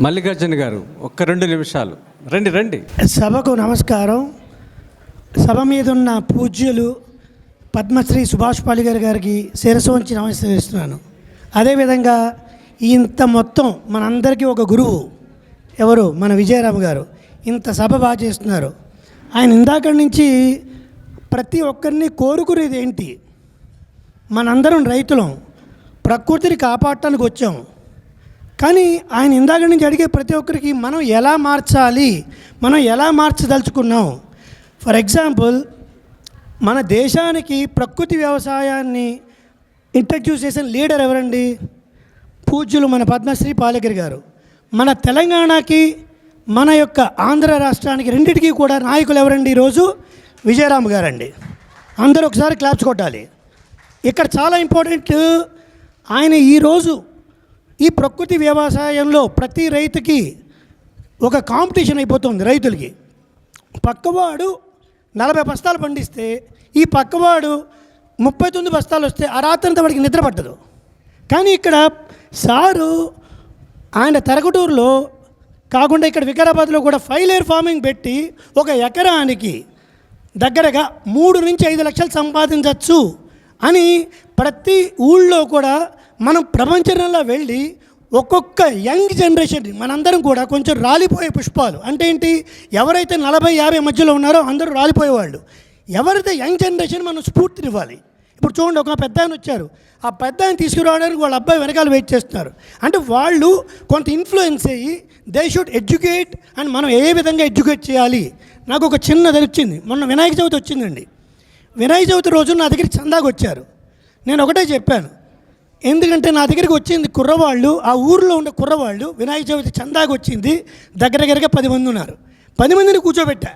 మల్లికార్జున గారు ఒక్క రెండు నిమిషాలు. రండి రండి. సభకు నమస్కారం. సభ మీద ఉన్న పూజ్యులు పద్మశ్రీ సుభాష్ పాలిగారి గారికి శిరస్సు వంచి నమస్కరిస్తున్నాను. అదేవిధంగా ఇంత మొత్తం మనందరికీ ఒక గురువు. ఎవరు? మన విజయరామ్ గారు. ఇంత సభ బాగా చేస్తున్నారు. ఆయన ఇందాక నుంచి ప్రతి ఒక్కరిని కోరుకునేది ఏంటి? మనందరం రైతులం. ప్రకృతిని కాపాడటానికి వచ్చాం. కానీ ఆయన ఇందాక నుంచి అడిగే ప్రతి ఒక్కరికి మనం ఎలా మార్చాలి? మనం ఎలా మార్చదలుచుకున్నాం? ఫర్ ఎగ్జాంపుల్ మన దేశానికి ప్రకృతి వ్యవసాయాన్ని ఇంట్రడ్యూస్ చేసిన లీడర్ ఎవరండి? పూజ్యులు మన పద్మశ్రీ పాలగిరి గారు. మన తెలంగాణకి మన యొక్క ఆంధ్ర రాష్ట్రానికి రెండింటికి కూడా నాయకులు ఎవరండి ఈరోజు? విజయరామ్ గారండి. అందరూ ఒకసారి క్లాప్స్ కొట్టాలి. ఇక్కడ చాలా ఇంపార్టెంట్ ఆయన ఈరోజు ఈ ప్రకృతి వ్యవసాయంలో ప్రతి రైతుకి ఒక కాంపిటీషన్ అయిపోతుంది రైతులకి. పక్కవాడు నలభై బస్తాలు పండిస్తే ఈ పక్కవాడు ముప్పై తొమ్మిది బస్తాలు వస్తే ఆ రాత్రంతా వాడికి నిద్ర పట్టదు. కానీ ఇక్కడ సారు ఆయన తరగటూరులో కాకుండా ఇక్కడ వికారాబాద్లో కూడా ఫైవ్ ఫార్మింగ్ పెట్టి ఒక ఎకరానికి దగ్గరగా మూడు నుంచి ఐదు లక్షలు సంపాదించవచ్చు అని ప్రతి ఊళ్ళో కూడా మనం ప్రపంచంలో వెళ్ళి ఒక్కొక్క యంగ్ జనరేషన్ మనందరం కూడా కొంచెం రాలిపోయే పుష్పాలు. అంటే ఏంటి? ఎవరైతే నలభై యాభై మధ్యలో ఉన్నారో అందరూ రాలిపోయేవాళ్ళు. ఎవరైతే యంగ్ జనరేషన్ మనం స్ఫూర్తినివ్వాలి ఇప్పుడు చూడండి ఒక పెద్ద ఆయన వచ్చారు. ఆ పెద్ద ఆయన తీసుకురావడానికి వాళ్ళ అబ్బాయి వెనకాల వెయిట్ చేస్తున్నారు. అంటే వాళ్ళు కొంత ఇన్ఫ్లుయెన్స్ అయ్యి దే షుడ్ ఎడ్యుకేట్ అండ్ మనం ఏ విధంగా ఎడ్యుకేట్ చేయాలి? నాకు ఒక చిన్నది వచ్చింది. మొన్న వినాయక చవితి వచ్చిందండి. వినాయక చవితి రోజు నా దగ్గర చందాకు వచ్చారు. నేను ఒకటే చెప్పాను. ఎందుకంటే నా దగ్గరికి వచ్చింది కుర్రవాళ్ళు ఆ ఊర్లో ఉండే కుర్రవాళ్ళు వినాయక చవితి చందాకు వచ్చింది దగ్గర దగ్గరగా పది మంది ఉన్నారు. పది మందిని కూర్చోబెట్టా.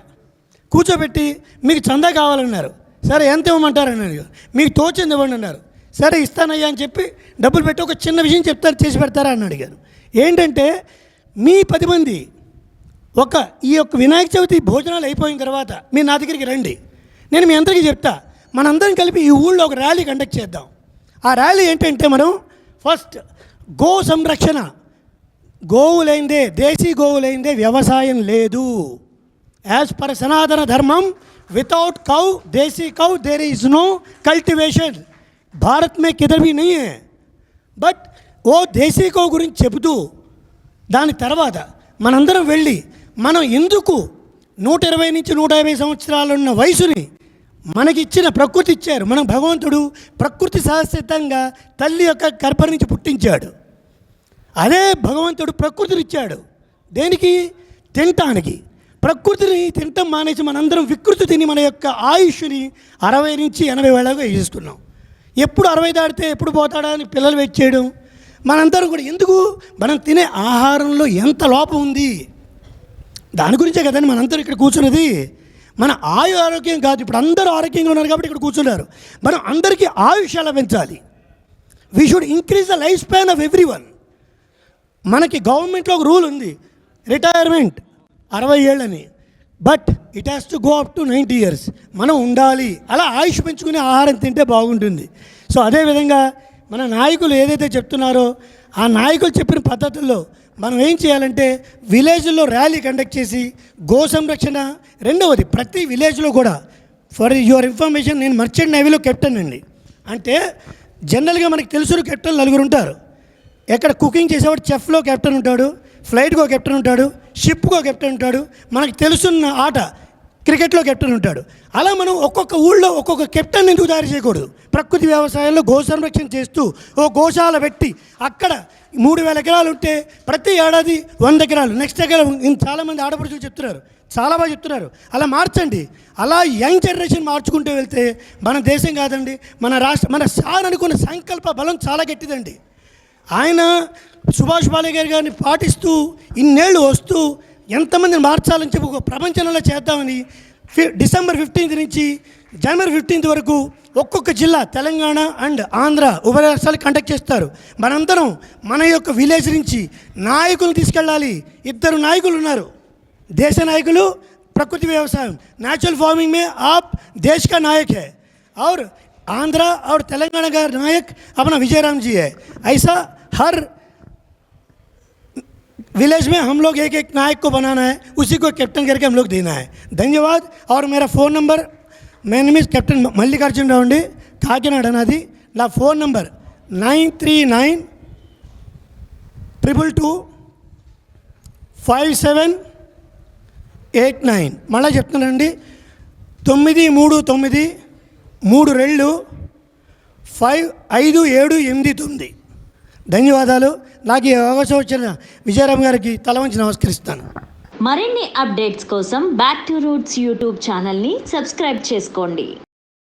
కూర్చోబెట్టి మీకు చందా కావాలన్నారు. సరే ఎంత ఇవ్వమంటారు అన్నారు మీకు తోచింది ఇవ్వండి అన్నారు. సరే ఇస్తానయ్యా అని చెప్పి డబ్బులు పెట్టి ఒక చిన్న విషయం చెప్తారు చేసి పెడతారా అని అడిగారు. ఏంటంటే మీ పది మంది ఒక ఈ యొక్క వినాయక చవితి భోజనాలు అయిపోయిన తర్వాత మీరు నా దగ్గరికి రండి. నేను మీ అందరికీ చెప్తా. మనందరం కలిపి ఈ ఊళ్ళో ఒక ర్యాలీ కండక్ట్ చేద్దాం. ఆ ర్యాలీ ఏంటంటే మనం ఫస్ట్ గో సంరక్షణ గోవులైందే దేశీ గోవులైందే వ్యవసాయం లేదు as per Sanatana Dharma without cow desi cow there is no cultivation Bharat మే కిదర్ भी नहीं है బట్ ఓ దేశీ కౌ గురించి చెబుతూ దాని తర్వాత మనందరం వెళ్ళి మనం ఎందుకు నూట ఇరవై నుంచి నూట యాభై సంవత్సరాలు ఉన్న వయసుని మనకిచ్చిన ప్రకృతి ఇచ్చారు. మనం భగవంతుడు ప్రకృతి సహసిద్ధంగా తల్లి యొక్క గర్భ నుంచి పుట్టించాడు. అదే భగవంతుడు ప్రకృతిని ఇచ్చాడు. దేనికి? తినటానికి. ప్రకృతిని తినటం మానేసి మనందరం వికృతి తిని మన యొక్క ఆయుష్ని అరవై నుంచి ఎనభై వేళగా వేసేస్తున్నాం ఎప్పుడు అరవై దాటితే ఎప్పుడు పోతాడా అని పిల్లలు వెయిట్ చేయడం. మనందరం కూడా ఎందుకు? మనం తినే ఆహారంలో ఎంత లోపం ఉంది? దాని గురించే కదండి మనందరం ఇక్కడ కూర్చున్నది. మన ఆయు ఆరోగ్యం కాదు. ఇప్పుడు అందరూ ఆరోగ్యంగా ఉన్నారు కాబట్టి ఇక్కడ కూర్చున్నారు. మనం అందరికీ ఆయుష్ ఎలా పెంచాలి. We should increase the life span of every one మనకి గవర్నమెంట్లో ఒక రూల్ ఉంది. రిటైర్మెంట్ అరవై ఏళ్ళని. But it has to go up to ninety years మనం ఉండాలి. అలా ఆయుష్ పెంచుకునే ఆహారం తింటే బాగుంటుంది. సో అదేవిధంగా మన నాయకులు ఏదైతే చెప్తున్నారో ఆ నాయకులు చెప్పిన పద్ధతుల్లో మనం ఏం చేయాలంటే విలేజ్లో ర్యాలీ కండక్ట్ చేసి గో సంరక్షణ. రెండవది ప్రతి విలేజ్లో కూడా. ఫర్ యువర్ ఇన్ఫర్మేషన్ నేను మర్చెంట్ నేవీలో కెప్టెన్ అండి. అంటే జనరల్గా మనకి తెలుసు కెప్టెన్ నలుగురు ఉంటారు. ఎక్కడ కుకింగ్ చేసేవాడు చెఫ్లో కెప్టెన్ ఉంటాడు ఫ్లైట్కో కెప్టెన్ ఉంటాడు షిప్కో కెప్టెన్ ఉంటాడు. మనకు తెలుసున్న ఆట క్రికెట్లో కెప్టెన్ ఉంటాడు. అలా మనం ఒక్కొక్క ఊళ్ళో ఒక్కొక్క కెప్టెన్ ఎందుకు తయారు చేయకూడదు? ప్రకృతి వ్యవసాయంలో గో సంరక్షణ చేస్తూ ఓ గోశాల పెట్టి అక్కడ మూడు వేల ఎకరాలు ఉంటే ప్రతి ఏడాది వంద ఎకరాలు. నెక్స్ట్ ఎకరం చాలామంది ఆడపడుచులు చెప్తున్నారు. చాలా బాగా చెప్తున్నారు. అలా మార్చండి. అలా యంగ్ జనరేషన్ మార్చుకుంటూ వెళ్తే మన దేశం కాదండి మన రాష్ట్ర మన సార్ అనుకున్న సంకల్ప బలం చాలా గట్టిదండి. ఆయన సుభాష్ బాలయ్య గారి గారిని పాటిస్తూ ఇన్నేళ్ళు వస్తూ ఎంతమందిని మార్చాలని చెప్పి ఒక ప్రపంచంలో చేద్దామని డిసెంబర్ ఫిఫ్టీన్త్ నుంచి జనవరి ఫిఫ్టీన్త్ వరకు ఒక్కొక్క జిల్లా తెలంగాణ అండ్ ఆంధ్ర ఉభయ రాష్ట్రాలు కండక్ట్ చేస్తారు. మనందరం మన యొక్క విలేజ్ నుంచి నాయకులు తీసుకెళ్ళాలి. ఇద్దరు నాయకులు ఉన్నారు. దేశ నాయకులు ప్రకృతి వ్యవసాయం. న్యాచురల్ ఫార్మింగ్ మే ఆప్ देश కా नायक है और आंध्र और तेलंगाना का नायक अपना विजय राम विलेज में हम लोग एक एक नायक को बनाना है उसी को कैप्टन करके हम लोग देना है धन्यवाद और मेरा फ़ोन नंबर मैं नेम कैप्टन మల్లికార్జున రావు అండి కాకినాడ నాది నా phone number nine three nine triple two five seven eight nine మళ్ళీ చెప్తున్నానండి తొమ్మిది మూడు తొమ్మిది మూడు రెండు ఫైవ్ ఐదు ఏడు ఎనిమిది తొమ్మిది ధన్యవాదాలు. నాకు ఈ అవకాశం వచ్చిన విజయరామ్ గారికి తల వంచి నమస్కరిస్తాను. మరిన్ని అప్డేట్స్ కోసం బ్యాక్ టు రూట్స్ యూట్యూబ్ ఛానల్ని సబ్స్క్రైబ్ చేసుకోండి.